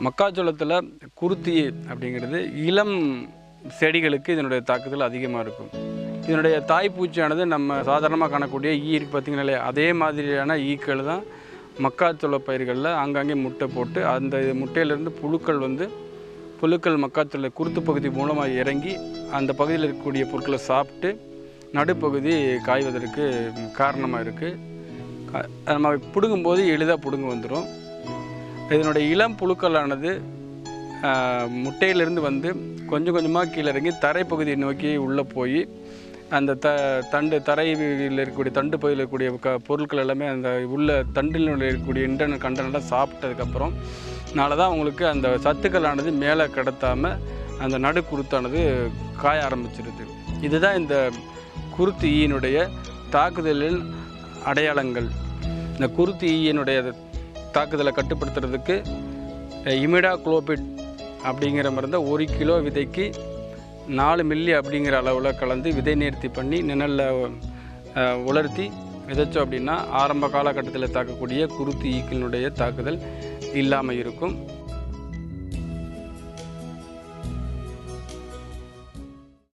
மக்காச்சோளத்தில் குருத்தி அப்படிங்கிறது இளம் செடிகளுக்கு இதனுடைய தாக்குதல் அதிகமாக இருக்கும். இதனுடைய தாய்ப்பூச்சியானது நம்ம சாதாரணமாக காணக்கூடிய ஈ இருக்கு பார்த்தீங்களா அதே மாதிரியான ஈக்கள் தான் மக்காச்சோள பயிர்களில் ஆங்காங்கே முட்டை போட்டு அந்த முட்டையிலேருந்து புழுக்கள் வந்து புழுக்கள் மக்காச்சோள குருத்து பகுதி மூலமாக இறங்கி அந்த பகுதியில் இருக்கக்கூடிய பொருட்களை சாப்பிட்டு நடுப்பகுதி காய்வதற்கு காரணமாக இருக்குது நம்ம பிடுங்கும்போது எளிதாக பிடுங்கு வந்துடும் இதனுடைய இளம் புழுக்களானது முட்டையிலிருந்து வந்து கொஞ்சம் கொஞ்சமாக கீழே இறங்கி தரைப்பகுதியை நோக்கி உள்ளே போய் அந்த த தண்டு தரையில் இருக்கக்கூடிய தண்டு பகுதியில் இருக்கக்கூடிய க பொருட்கள் எல்லாமே அந்த உள்ள தண்டில் இருக்கக்கூடிய இன்டர்னல் கண்டனெல்லாம் சாப்பிட்டதுக்கப்புறம் நாளை தான் உங்களுக்கு அந்த சத்துக்களானது மேலே கடத்தாமல் அந்த நடு குருத்தானது காய ஆரம்பிச்சிருது. இதுதான் இந்த குருத்து ஈயினுடைய தாக்குதலின் அடையாளங்கள். இந்த குருத்து ஈயினுடைய தாக்குதலை கட்டுப்படுத்துறதுக்கு இமிடா குளோபிட் அப்படிங்கிற மருந்தை ஒரு கிலோ விதைக்கு நாலு மில்லி அப்படிங்கிற அளவில் கலந்து விதை நேர்த்தி பண்ணி நிழலில் உலர்த்தி விதைச்சோம் அப்படின்னா ஆரம்ப காலகட்டத்தில் தாக்கக்கூடிய குருத்து ஈக்கினுடைய தாக்குதல் இல்லாமல் இருக்கும்.